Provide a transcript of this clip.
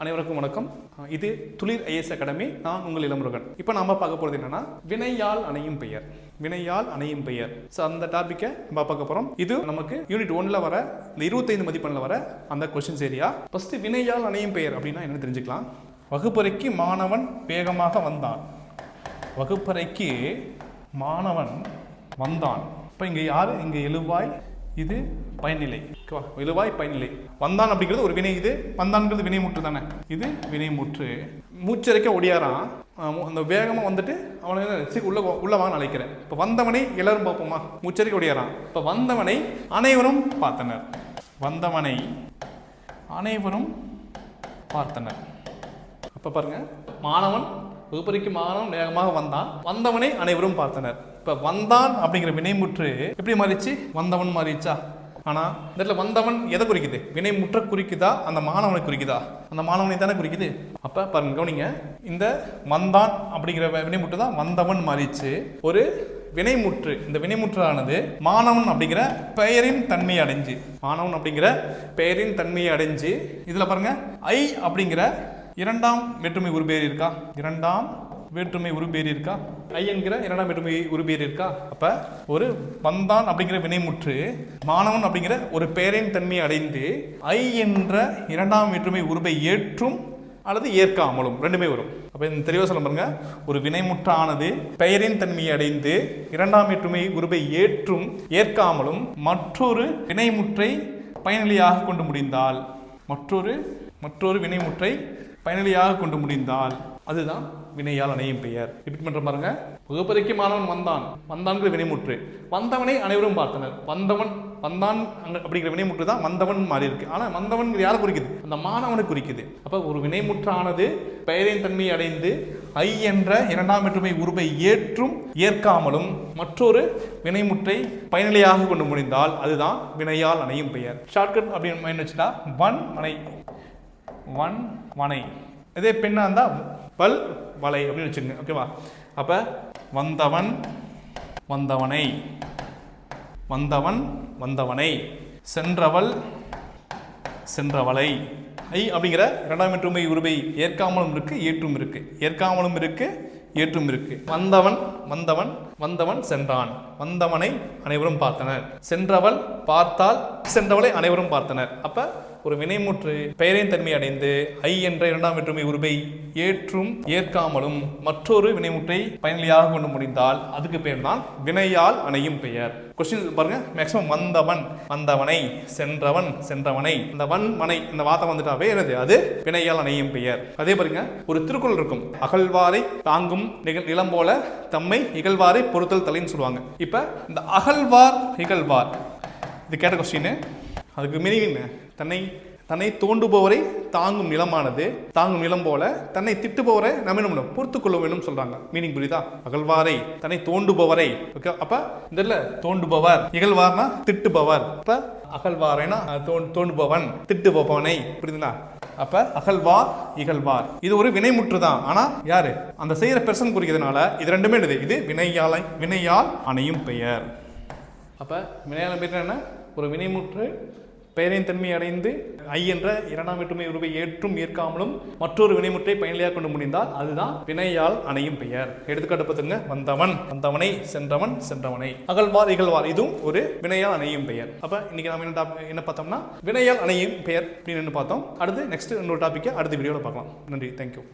அனைவருக்கும் வணக்கம். இது துளிர் ஐஎஸ் அகாடமி. நான் உங்கள் இளமுருகன். இப்போ நாம பார்க்க போகிறது என்னன்னா வினையால் அணையும் பெயர். வினையால் அணையும் பெயர். ஸோ அந்த டாப்பிக்கை நம்ம பார்க்க போகிறோம் இது நமக்கு யூனிட் ஒன்ல வர இந்த இருபத்தைந்து மதிப்பெண்ணில் வர அந்த கொஸ்டின்ஸ் ஏரியா ஃபர்ஸ்ட் வினையால் அணையும் பெயர் அப்படின்னா என்ன தெரிஞ்சுக்கலாம். வகுப்பறைக்கு மாணவன் வேகமாக வந்தான். வகுப்பறைக்கு மாணவன் வந்தான். இப்போ இங்கே யார்? இங்கே எழுவாய் இது பயனிலை ஓகேவா எழுவாய் பயனிலை வந்தான் அப்படிங்கிறது ஒரு வினை. இது வந்தான்ங்கிறது வினைமுற்று தானே. இது வினைமுற்று. மூச்சரிக்க ஒடியாரான் அந்த வேகமாக வந்துட்டு அவனை சரி உள்ள உள்ளவான்னு வாங்க அழைக்கிறேன். இப்போ வந்தவனை எல்லாரும் பார்ப்போமா? மூச்சரிக்க ஒடியாரான் இப்போ வந்தவனை அனைவரும் பார்த்தனர். வந்தவனை அனைவரும் பார்த்தனர். அப்போ பாருங்க. மாணவன் வகுப்பறைக்கு மாணவன் வேகமாக வந்தான். வந்தவனை அனைவரும் பார்த்தனர். இப்போ வந்தான் அப்படிங்கிற வினைமுற்று எப்படி மாறிச்சு? வந்தவன் மாறிச்சா? ஆனால் இந்த இடத்துல வந்தவன் எதை குறிக்குது? வினைமுற்ற குறிக்குதா? அந்த மாணவனை குறிக்குதா? அந்த மாணவனை தானே குறிக்குது? அப்போ பாருங்க கவனிங்க. இந்த வந்தான் அப்படிங்கிற வினைமுற்று தான் வந்தவன் மாறிச்சு. ஒரு வினைமுற்று இந்த வினைமுற்றானது மாணவன் அப்படிங்கிற பெயரின் தன்மையை அடைஞ்சு மாணவன் அப்படிங்கிற பெயரின் தன்மையை அடைஞ்சு இதில் பாருங்க ஐ அப்படிங்கிற இரண்டாம் வேற்றுமை உருபேறி இருக்கா? இரண்டாம் வேற்றுமை உருபேறி இருக்கா? ஐ என்கிற இரண்டாம் வேற்றுமை உருபேறி இருக்கா? அப்ப ஒரு வந்தான் அப்படிங்கிற வினைமுற்று மாணவன் அப்படிங்கிற ஒரு பெயரின் தன்மையை அடைந்து ஐ என்ற இரண்டாம் வேற்றுமை உருபை ஏற்றும் அல்லது ஏற்காமலும் ரெண்டுமே வரும். அப்போ இந்த தெளிவாக சொல்ல பாருங்க. ஒரு வினைமுற்றானது பெயரின் தன்மையை அடைந்து இரண்டாம் வேற்றுமை உருபை ஏற்றும் ஏற்காமலும் மற்றொரு வினைமுற்றை பயனிலையாக கொண்டு முடிந்தால் மற்றொரு மற்றொரு வினைமுற்றை பயனாளியாக கொண்டு முடிந்தால் அதுதான் வினையால் அணையும் பெயர். ரிப்பீட் பண்ற பாருங்க. வகுப்பறைக்கு மாணவன் வந்தான். வந்தான்கிற வினைமுற்று. வந்தவனை அனைவரும் பார்த்தனர். வந்தவன் வந்தான் அப்படிங்கிற வினைமுற்று தான் வந்தவன் மாறி இருக்கு. ஆனா வந்தவன் யாரை குறிக்குது? அந்த மாணவனை குறிக்குது. அப்ப ஒரு வினைமுற்றானது பெயரின் தன்மையை அடைந்து ஐ என்ற இரண்டாம் வேற்றுமை உருவை ஏற்றும் ஏற்காமலும் மற்றொரு வினைமுற்றை பயனிலையாக கொண்டு முடிந்தால் அதுதான் வினையால் அணையும் பெயர். ஷார்ட்கட் அப்படின்னு வச்சுட்டா? வன் மனை வன் வனை இதே பெண்ணாக இருந்தால் பல் வலை அப்படின்னு வச்சுக்கோங்க ஓகேவா அப்போ வந்தவன் வந்தவனை. வந்தவன் வந்தவனை. சென்றவள் சென்றவளை. ஐ அப்படிங்கிற இரண்டாம் வேற்றுமை உருவை ஏற்காமலும் இருக்கு ஏற்றும் இருக்குது ஏற்காமலும் இருக்குது ஏற்றும் இருக்கு. வந்தவன் வந்தவன் வந்தவன் சென்றான். வந்தவனை அனைவரும் பார்த்தனர். சென்றவள் பார்த்தால் சென்றவளை அனைவரும் பார்த்தனர். அப்ப ஒரு வினைமுற்று பெயரின் தன்மை அடைந்து ஐ என்ற இரண்டாம் வேற்றுமை உருவை ஏற்றும் ஏற்காமலும் மற்றொரு வினைமுற்றை பயனிலையாக கொண்டு முடிந்தால் அதுக்கு பேர் தான் வினையால் அணையும் பெயர். கொஸ்டின் பாருங்க. மேக்ஸிமம் வந்தவன் வந்தவனை சென்றவன் சென்றவனை. இந்த வன் மனை இந்த வார்த்தை வந்துட்டாவே என்னது? அது வினையால் அணையும் பெயர். அதே பாருங்க. ஒரு திருக்குறள் இருக்கும். அகழ்வாரை தாங்கும் நிகழ் நிலம் போல தம்மை இகழ்வாரை பொறுத்தல் தலைன்னு சொல்லுவாங்க. இப்ப இந்த அகழ்வார் இகழ்வார் இது கேட்ட கொஸ்டின் அதுக்கு மீனிங் தன்னை தன்னை தோண்டுபவரை தாங்கும் நிலமானது தாங்கும் நிலம் போல தன்னை திட்டுபவரை நம்ம என்ன பொறுத்து கொள்ள வேண்டும் சொல்றாங்க. மீனிங் புரியுதா? அகழ்வாரை தன்னை தோண்டுபவரை. ஓகே அப்ப இந்த தோண்டுபவர் இகழ்வார்னா திட்டுபவர். அப்ப அகழ்வாரைனா தோண்- தோண்டுபவன் திட்டுபவனை. புரியுதுங்களா? அப்ப அகழ்வார் இகழ்வார். இது ஒரு வினைமுற்று தான் ஆனா யாரு? அந்த செய்யற பெர்சன் குறிக்கிறதுனால இது ரெண்டுமே என்னது இது வினையாலை வினையால் அணையும் பெயர். அப்ப வினையாளம் பேர் என்ன? ஒரு வினைமுற்று பெயரின் தன்மை அடைந்து ஐ என்ற இரண்டாம் வேற்றுமை உருவை ஏற்றும் ஏற்காமலும் மற்றொரு வினைமுற்றை பயனிலையாக கொண்டு முடிந்தால் அதுதான் வினையால் அணையும் பெயர். எடுத்துக்காட்டு பார்த்துங்க வந்தவன் வந்தவனை சென்றவன் சென்றவனை. அகழ்வார் இகழ்வார் இதுவும் ஒரு வினையால் அணையும் பெயர். அப்ப இன்னைக்கு நாம என்ன என்ன பார்த்தோம்னா வினையால் அணையும் பெயர் அப்படின்னு பார்த்தோம். அடுத்து நெக்ஸ்ட் இன்னொரு டாபிக்கை அடுத்த வீடியோவில் பார்க்கலாம். நன்றி. தேங்க்யூ